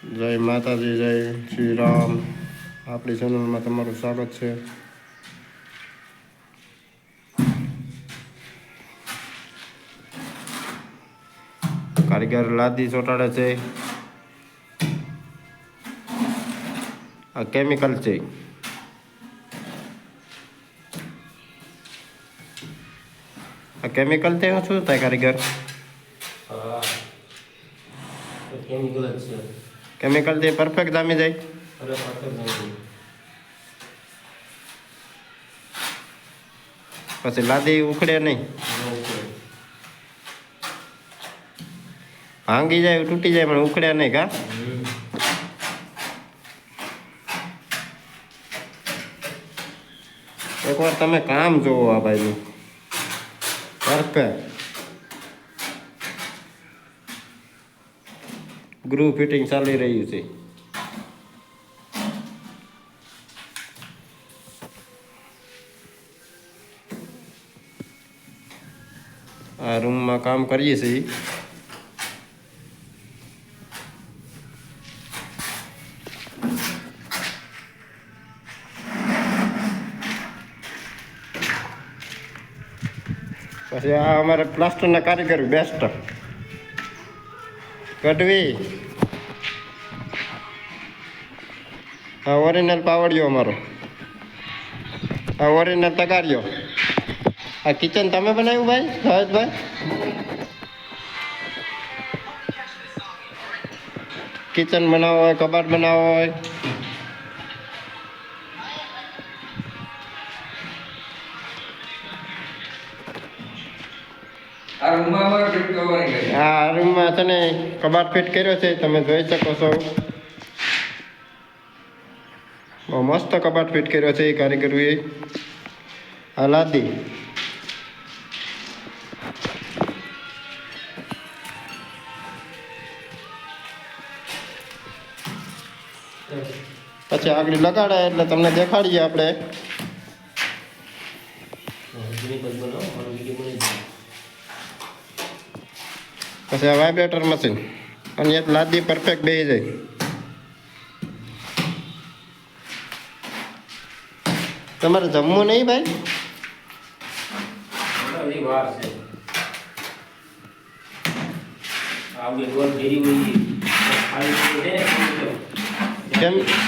જય માતાજી, જય શ્રી રામ. આપણી ચેનલમાં તમારું સ્વાગત છે. કારીગર લાદી ચોટાડે છે. આ કેમિકલ છે. આ કેમિકલ તે શું થાય કારીગર? કેમિકલ છે. કેમિકલ તે પરફેક્ટ જામી જાય પછી લાદી ઉખડે નહીં. ભાંગી જાય તૂટી જાય પણ ઉખડે નહીં કા? એકવાર તમે કામ જોવો આ ભાઈનું પરફેક્ટ ગ્રુપ ફિટિંગ ચાલી રહ્યું છે. આ રૂમમાં કામ કરીએ છીએ. પછી આ અમારે પ્લાસ્ટરના કારીગર બેસ્ટ ગઢવી આ ઓરિજિનલ પાવડિયો અમારો. આ ઓરિજિનલ તકારિયો આ કિચન તમે બનાવ્યું ભાઈ સહજભાઈ કિચન બનાવો હોય, કબાટ બનાવવા હોય. આ રૂમમાં તને છે. ને કબાટ ફિટ કર્યો છે તમે જોઈ શકો છો. બહુ મસ્ત કબાટ ફિટ કર્યો છે એ કારીગરોએ. આ લાદી. પછી આગળ લગાડે એટલે તમને દેખાડીએ આપણે કેમિકલ બનાવો મારું વીડિયો બની જાય પછી આ વાઇબ્રેટર મશીન અને એક લાદી પરફેક્ટ બેસી જાય. તમારે જમવું નહીં ભાઈ?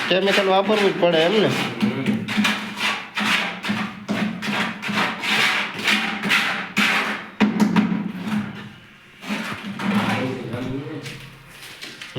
કેમિકલ વાપરવું જ પડે એમ ને?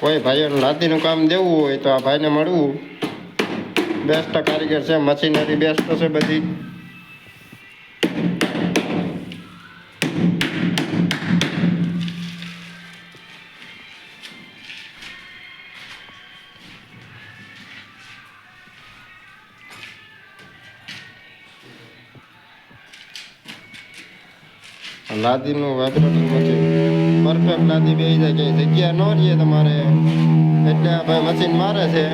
કોઈ ભાઈઓને લાદીનું કામ દેવું હોય તો આ ભાઈને મળવું. બેસ્ટ કારીગર છે, મશીનરી બેસ્ટ છે બધી. લાદીનું વાઇબ્રેટિંગ મશીન પરફેક્ટ લાદી બે જાય જગ્યા ન રહીએ તમારે. એટલે આપણે મશીન મારે છે.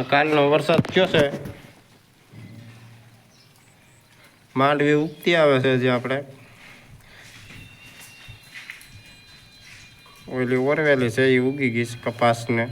કાલનો વરસાદ થયો છે? માંડવી ઉગતી આવે છે જે આપણે. ઓલી ઓરવેલી છે, એ ઉગી ગઈ છે કપાસને.